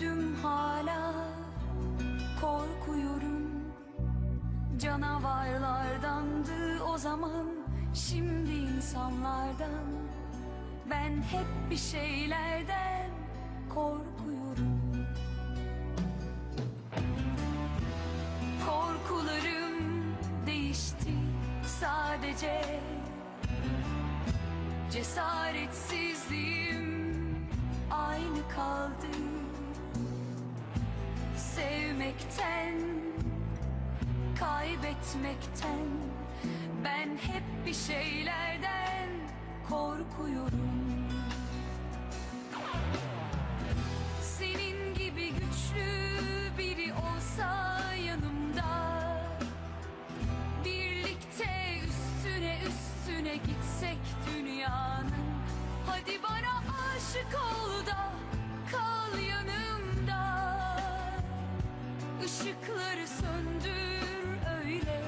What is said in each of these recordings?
Büyüdüm hala korkuyorum. Canavarlardandı o zaman Şimdi insanlardan. Ben hep bir şeylerden korkuyorum. Korkularım değişti sadece. Cesaretsizliğim aynı kaldı Sevmekten, kaybetmekten. Ben hep bir şeylerden korkuyorum Işıkları söndür öyle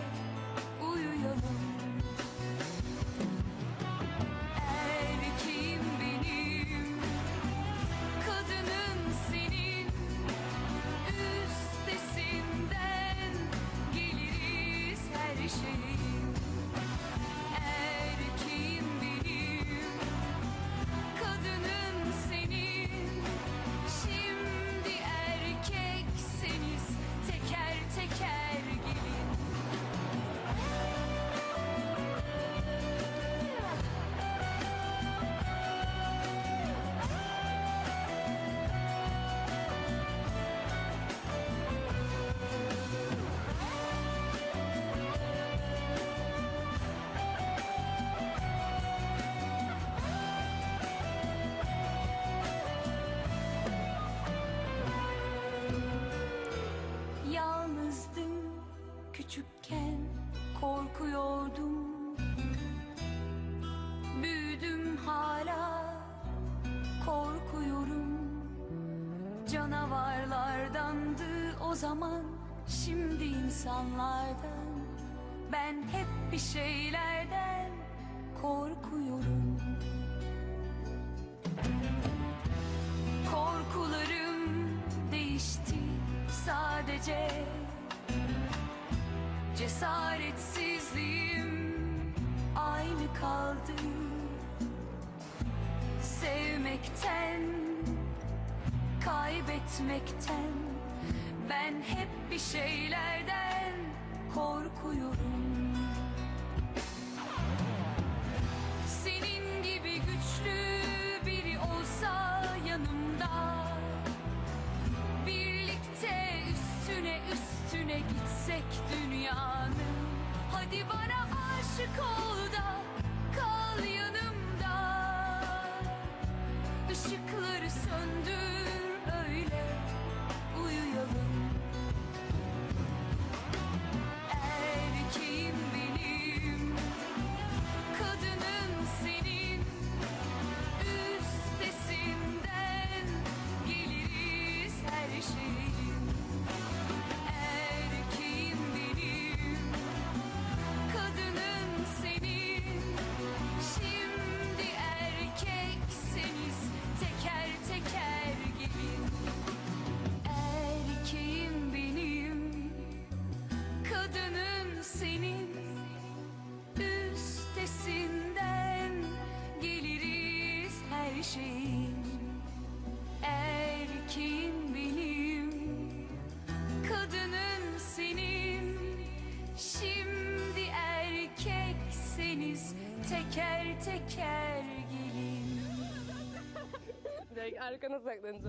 korkuyordum. Büyüdüm hala korkuyorum. Canavarlardandı o zaman şimdi insanlardan. Ben hep bir şeylerden korkuyorum. Korkularım değişti sadece Cesaretsizliğim aynı kaldı Sevmekten, kaybetmekten Ben hep bir şeylerden korkuyorum. Senin gibi güçlü biri olsa yanımda Birlikte üstüne üstüne gitsek dünyanın. Hadi bana aşık ol da kal yanımda erkekseniz Teker teker gelin Direkt arkana saklanacağım.